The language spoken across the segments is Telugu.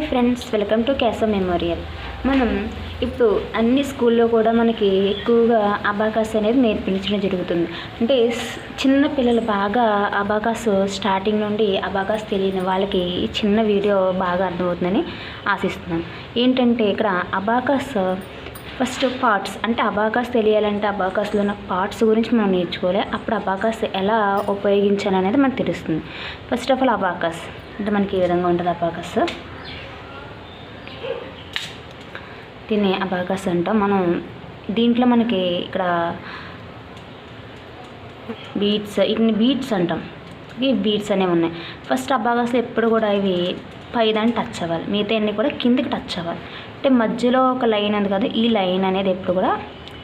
Hi friends welcome to Keshava memorial మనం ఇప్పుడు అన్ని స్కూల్లో కూడా మనకి ఎక్కువగా అబాకాస్ అనేది నేర్పించడం జరుగుతుంది. అంటే చిన్న పిల్లలు బాగా అబాకాస్ స్టార్టింగ్ నుండి అబాకాస్ తెలియని వాళ్ళకి ఈ చిన్న వీడియో బాగా అర్థమవుతుందని ఆశిస్తున్నాను. ఏంటంటే ఇక్కడ అబాకాస్ ఫస్ట్ పార్ట్స్ అంటే అబాకాస్ తెలియాలంటే అబాకాస్లో ఉన్న పార్ట్స్ గురించి మనం నేర్చుకోవాలి. అప్పుడు అబాకాస్ ఎలా ఉపయోగించాలనేది మనకు తెలుస్తుంది. First of all abacus. అంటే మనకి ఈ విధంగా ఉంటుంది అబాకస్? దీన్ని అబాకస్ అంటాం. మనం దీంట్లో మనకి ఇక్కడ బీట్స్ వీటిని బీట్స్ అంటాం. ఈ బీట్స్ అనేవి ఉన్నాయి. ఫస్ట్ అబాకస్ ఎప్పుడు కూడా ఇవి పైదాన్ని టచ్ అవ్వాలి. మిగతా అన్నీ కూడా కిందికి టచ్ అవ్వాలి. అంటే మధ్యలో ఒక లైన్ ఉంది కదా ఈ లైన్ అనేది ఎప్పుడు కూడా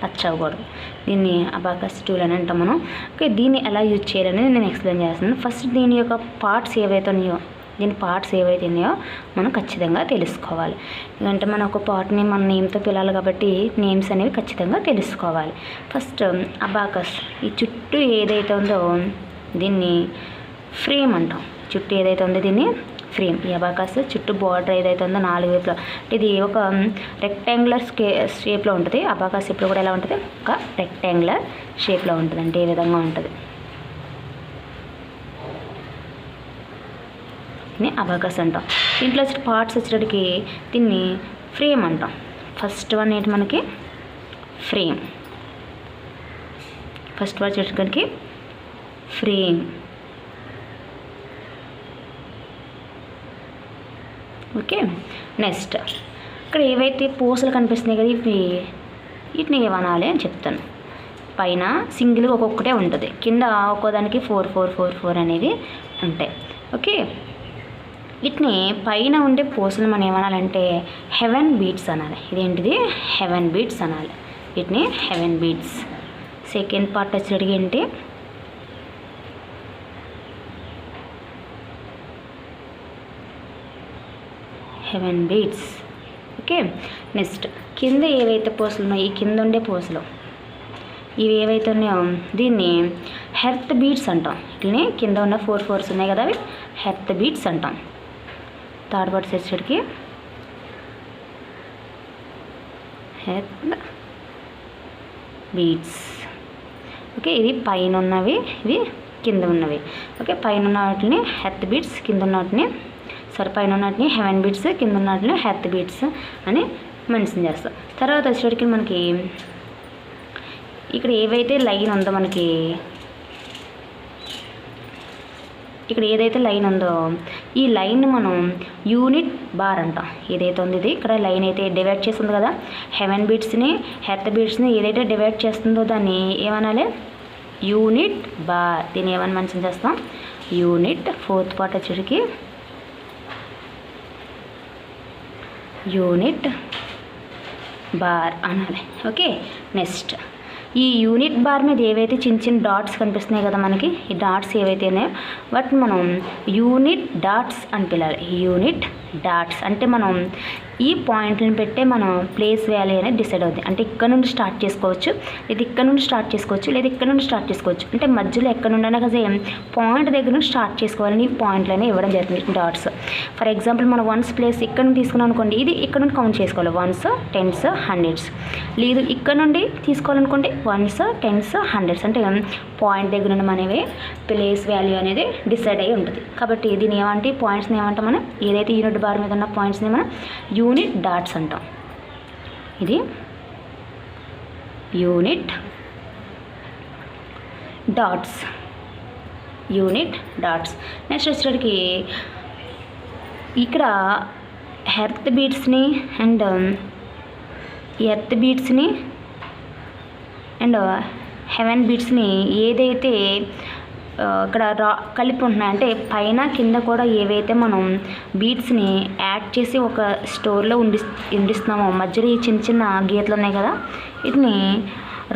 టచ్ అవ్వకూడదు. దీన్ని అబాకస్ టూల్ అని అంటాం మనం. ఓకే దీన్ని ఎలా యూజ్ చేయాలనేది నేను ఎక్స్ప్లెయిన్ చేస్తున్నాను. ఫస్ట్ దీని యొక్క పార్ట్స్ ఏవైతే ఉన్నాయో దీని పార్ట్స్ ఏవైతే ఉన్నాయో మనం ఖచ్చితంగా తెలుసుకోవాలి. ఎందుకంటే మన ఒక పార్ట్ని మన నేమ్తో పిలాలి కాబట్టి నేమ్స్ అనేవి ఖచ్చితంగా తెలుసుకోవాలి. ఫస్ట్ అబాకస్ um, ఈ చుట్టూ ఏదైతే ఉందో దీన్ని ఫ్రేమ్ అంటాం. చుట్టూ ఏదైతే ఉందో దీన్ని ఫ్రేమ్ ఈ అబాకస్ చుట్టూ బార్డర్ ఏదైతే ఉందో నాలుగు వైపులో. ఇది ఒక రెక్టాంగులర్ స్కే షేప్లో ఉంటుంది. అబాకస్ ఇప్పుడు కూడా ఎలా ఉంటుంది? ఒక రెక్టాంగులర్ షేప్లో ఉంటుంది. అంటే ఏ విధంగా ఉంటుంది? దీన్ని అబాకస్ అంటాం. దీంట్లో వచ్చే పార్ట్స్ వచ్చేటికి దీన్ని ఫ్రేమ్ అంటాం. ఫస్ట్ వన్ ఏంటి మనకి? ఫ్రేమ్ ఫస్ట్ వన్ వచ్చేటికి ఫ్రేమ్ ఓకే నెక్స్ట్ ఇక్కడ ఏవైతే పూసలు కనిపిస్తున్నాయి కదా ఇవి వీటిని ఏమనాలి అని చెప్తాను. పైన సింగిల్గా ఒక్కొక్కటే ఉంటుంది. కింద ఒక్కోదానికి ఫోర్ ఫోర్ ఫోర్ ఫోర్ అనేవి ఉంటాయి. ఓకే వీటిని పైన ఉండే పూసలు మనం ఏమనాలంటే హెవెన్ బీట్స్ అనాలి. ఇదేంటిది? హెవెన్ బీట్స్ అనాలి. వీటిని హెవెన్ బీట్స్. సెకండ్ పార్ట్ వచ్చేటికి ఏంటి? Heaven beads. ఓకే? నెక్స్ట్ కింద ఏవైతే పూసలు ఉన్నాయో ఈ కింద ఉండే పూసలు ఇవి ఏవైతే ఉన్నాయో దీన్ని హెర్త్ బీట్స్ అంటాం. వీటిని కింద ఉన్న ఫోర్ ఫోర్స్ ఉన్నాయి కదా అవి? హెర్త్ బీట్స్ అంటాం. థర్డ్ పార్ట్స్ వచ్చేటికి హెర్త్ బీడ్స్ ఓకే ఇది పైన ఉన్నవి ఇవి కింద ఉన్నవి ఓకే పైన ఉన్న వాటిని హెత్ బీడ్స్ కింద ఉన్న వాటిని సారీ పైన ఉన్నటిని హెవెన్ బీట్స్ కింద ఉన్న వాటిని హెత్ బీడ్స్ అని మెన్షన్ చేస్తాం. తర్వాత వచ్చేటికి మనకి ఇక్కడ ఏవైతే లైన్ ఉందో మనకి ఇక్కడ ఏదైతే లైన్ ఉందో ఈ లైన్ మనం యూనిట్ బార్ అంటాం. ఏదైతే ఉంది ఇది ఇక్కడ లైన్ అయితే డివైడ్ చేస్తుంది కదా. హెవెన్ బీట్స్ని హెర్త్ బీట్స్ని ఏదైతే డివైడ్ చేస్తుందో దాన్ని ఏమనాలి? Unit bar. దీన్ని ఏమని మెన్షన్ చేస్తాం? యూనిట్ ఫోర్త్ పార్ట్ వచ్చేటికి యూనిట్ బార్ అనాలి. Okay next. ఈ యూనిట్ బార్ మీద ఏవైతే చిన్న చిన్న డాట్స్ కనిపిస్తున్నాయి కదా మనకి ఈ డాట్స్ ఏవైతే ఉన్నాయో వాటిని మనం యూనిట్ డాట్స్ అని పిలవాలి. యూనిట్ డాట్స్ అంటే మనం ఈ పాయింట్లను పెట్టే మనం ప్లేస్ వ్యాలీ అనేది డిసైడ్ అవుతుంది అంటే ఇక్కడ నుండి స్టార్ట్ చేసుకోవచ్చు లేదా ఇక్కడ నుండి స్టార్ట్ చేసుకోవచ్చు లేదా ఇక్కడ నుండి స్టార్ట్ చేసుకోవచ్చు. అంటే మధ్యలో ఎక్కడ నుండి అయినా కదా పాయింట్ దగ్గర నుండి స్టార్ట్ చేసుకోవాలని ఈ పాయింట్లు అనేవి ఇవ్వడం జరుగుతుంది డాట్స్ ఫర్ ఎగ్జాంపుల్ మనం వన్స్ ప్లేస్ ఇక్కడ నుండి తీసుకున్నాం అనుకోండి ఇది ఇక్కడ నుండి కౌంట్ చేసుకోవాలి. వన్స్ టెన్స్ హండ్రెడ్స్ లేదు ఇక్కడ నుండి తీసుకోవాలనుకోండి వన్స్ టెన్స్ హండ్రెడ్స్ అంటే పాయింట్ దగ్గర నుండి మనవి ప్లేస్ వాల్యూ అనేది డిసైడ్ అయ్యి ఉంటుంది. కాబట్టి దీని ఏమంటే? పాయింట్స్ని ఏమంటాం మనం? ఏదైతే యూనిట్ బార్ మీద ఉన్న పాయింట్స్ని మనం యూనిట్ డాట్స్ అంటాం. ఇది unit dots. Unit dots. Next వచ్చేటికి ఇక్కడ హెర్త్ బీట్స్ని అండ్ um, ఎర్త్ బీట్స్ని అండ్ హెవెన్ బీట్స్ని ఏదైతే ఇక్కడ రా కలిపి ఉంటున్నాయి. అంటే పైన కింద కూడా ఏవైతే మనం బీట్స్ని యాడ్ చేసి ఒక స్టోర్లో ఉండి ఉండిస్తున్నామో మధ్యలో ఈ చిన్న చిన్న గీతలు ఉన్నాయి కదా వీటిని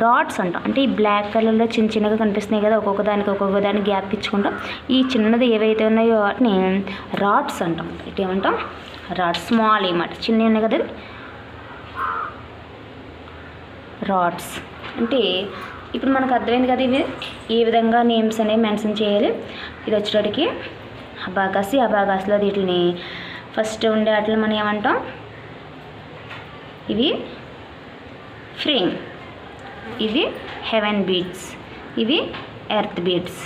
రాడ్స్ అంటాం. అంటే ఈ బ్లాక్ కలర్లో చిన్న చిన్నగా కనిపిస్తున్నాయి కదా ఒక్కొక్క దానికి ఒక్కొక్క దానికి గ్యాప్ ఇచ్చుకుంటాం ఈ చిన్నది ఏవైతే ఉన్నాయో వాటిని రాడ్స్ అంటాం. ఇటు ఏమంటాం? రాడ్స్ స్మాల్ ఏమాట చిన్నవి ఉన్నాయి కదా రాడ్స్ అంటే ఇప్పుడు మనకు అర్థమైంది కదా ఇవి ఏ విధంగా నేమ్స్ అనేవి మెన్షన్ చేయాలి. ఇది వచ్చేటప్పటికి అబాకాసి అబాకాస్లో వీటిని ఫస్ట్ ఉండే వాటిని మనం ఏమంటాం? ఇవి ఫ్రేమ్. ఇవి హెవెన్ బీట్స్. ఇవి ఎర్త్ బీట్స్.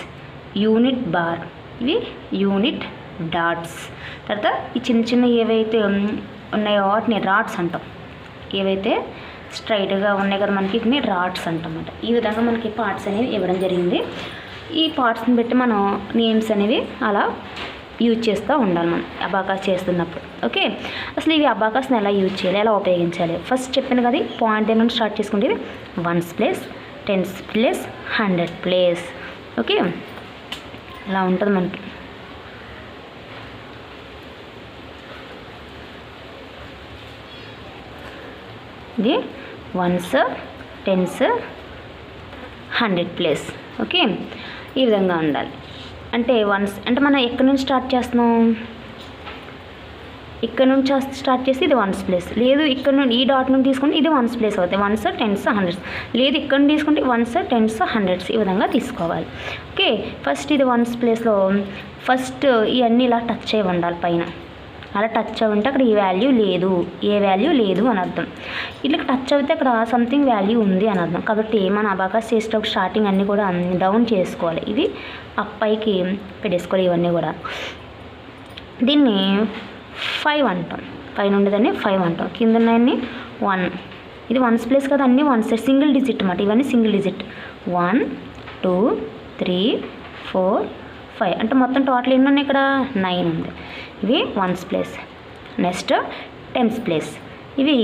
Unit bar. ఇవి యూనిట్ డాట్స్. తర్వాత ఈ చిన్న చిన్న ఏవైతే ఉన్నాయో వాటిని రాడ్స్ అంటాం. ఏవైతే స్ట్రైట్గా ఉన్నాయి కదా మనకి ఇవి రాడ్స్ అంటమాట ఈ విధంగా మనకి పార్ట్స్ అనేవి ఇవ్వడం జరిగింది. ఈ పార్ట్స్ని బట్టి మనం నేమ్స్ అనేవి అలా యూజ్ చేస్తూ ఉండాలి మనం అబాకాస్ చేస్తున్నప్పుడు. ఓకే? అసలు ఇవి అబాకాస్ని ఎలా యూజ్ చేయాలి ఎలా ఉపయోగించాలి? ఫస్ట్ చెప్పాను కదా పాయింట్ దగ్గర నుండి స్టార్ట్ చేసుకుంటే ones place tens place hundred place. Okay? ఇలా ఉంటుంది మనకి. ఇది ones tens hundred place. Okay? ఈ విధంగా ఉండాలి. అంటే వన్స్ అంటే మనం ఎక్కడి నుంచి స్టార్ట్ చేస్తున్నాం? ఇక్కడ నుంచి స్టార్ట్ చేసి ఇది వన్స్ ప్లేస్. లేదు ఇక్కడ నుండి ఈ డాట్ నుండి తీసుకుంటే ఇది వన్స్ ప్లేస్ అవుతాయి వన్స్ టెన్స్ హండ్రెడ్స్. లేదు ఇక్కడ నుండి తీసుకుంటే వన్స్ టెన్స్ హండ్రెడ్స్. ఈ విధంగా తీసుకోవాలి. ఓకే? ఫస్ట్ ఇది వన్స్ ప్లేస్లో ఫస్ట్ ఇవన్నీ ఇలా టచ్ అయి ఉండాలి పైన. అలా టచ్ అవ్వంటే అక్కడ ఈ వాల్యూ లేదు. ఏ వాల్యూ లేదు అని అర్థం. ఇట్లా టచ్ అయితే అక్కడ సంథింగ్ వాల్యూ ఉంది అని అర్థం. కాబట్టి మన అబాకాస్ చేసేటప్పుడు స్టార్టింగ్ అన్నీ కూడా డౌన్ చేసుకోవాలి. ఇది అప్పైకి పెట్టేసుకోవాలి ఇవన్నీ కూడా. దీన్ని ఫైవ్ అంటాం. పైన ఉండేదాన్ని ఫైవ్ అంటాం. కింద ఉన్నాయన్ని వన్ ఇది వన్స్ ప్లేస్ కదా అన్నీ వన్స్ సింగిల్ డిజిట్ అన్నమాట. ఇవన్నీ single digit one two three four five. అంటే మొత్తం టోటల్ ఎన్ని ఉన్నాయి ఇక్కడ? నైన్ ఉంది. ఇవి ones place next tens place ఇవి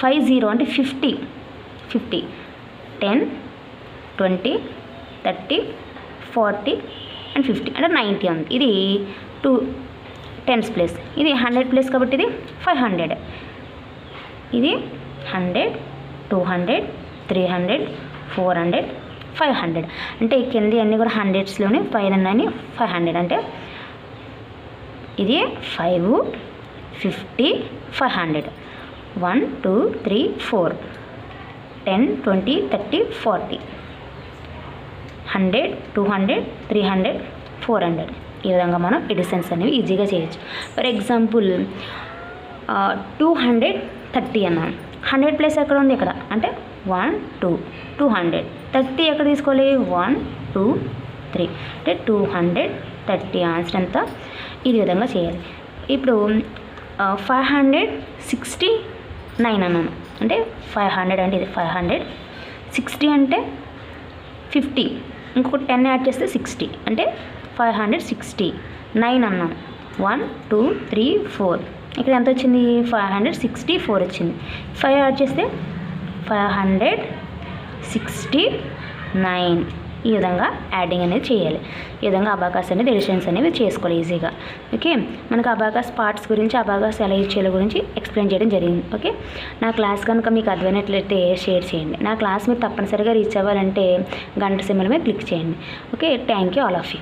ఫైవ్ జీరో అంటే fifty fifty ten twenty thirty forty and fifty అంటే నైంటీ ఉంది. ఇది టూ టెన్స్ ప్లేస్ ఇది హండ్రెడ్ ప్లేస్ కాబట్టి ఇది ఫైవ్ హండ్రెడ్ ఇది hundred two hundred three hundred four hundred five hundred. అంటే ఈ కింద అన్నీ కూడా హండ్రెడ్స్లోనే ఫైవ్ అన్నీ ఫైవ్ హండ్రెడ్. అంటే ఇది five fifty five hundred. One two three four. Ten twenty thirty forty. Hundred two hundred three hundred four hundred. ఈ విధంగా మనం ఎడిషన్స్ అనేవి ఈజీగా చేయొచ్చు. For example two hundred thirty అన్నాం. హండ్రెడ్ ప్లేస్ ఎక్కడ ఉంది ఇక్కడ? అంటే one two two hundred thirty ఎక్కడ తీసుకోవాలి? వన్ టూ త్రీ అంటే టూ హండ్రెడ్ థర్టీ ఆన్సర్ అంతా ఈ విధంగా చేయాలి. ఇప్పుడు ఫైవ్ హండ్రెడ్ సిక్స్టీ నైన్ అన్నాను. అంటే ఫైవ్ హండ్రెడ్ అంటే ఇది ఫైవ్ హండ్రెడ్ సిక్స్టీ అంటే ఫిఫ్టీ ఇంకొక టెన్ యాడ్ చేస్తే సిక్స్టీ అంటే ఫైవ్ హండ్రెడ్ సిక్స్టీ నైన్ అన్నాను. వన్ టూ త్రీ ఫోర్ ఇక్కడ ఎంత వచ్చింది? ఫైవ్ హండ్రెడ్ సిక్స్టీ ఫోర్ వచ్చింది. ఫైవ్ యాడ్ చేస్తే ఫైవ్ హండ్రెడ్ సిక్స్టీ నైన్ ఈ విధంగా యాడింగ్ అనేది చేయాలి. ఈ విధంగా అబాకాస్ అనేది ఎడిషన్స్ అనేవి చేసుకోవాలి ఈజీగా. ఓకే? మనకు అబాకాస్ పార్ట్స్ గురించి అబాకాస్ ఎలా యూజ్ చేయాలి గురించి ఎక్స్ప్లెయిన్ చేయడం జరిగింది. ఓకే? నా క్లాస్ కనుక మీకు అర్థమైనట్లయితే షేర్ చేయండి. నా క్లాస్ మీరు తప్పనిసరిగా రీచ్ అవ్వాలంటే గంట సింబల్ మీద క్లిక్ చేయండి. Okay? Thank you all of you.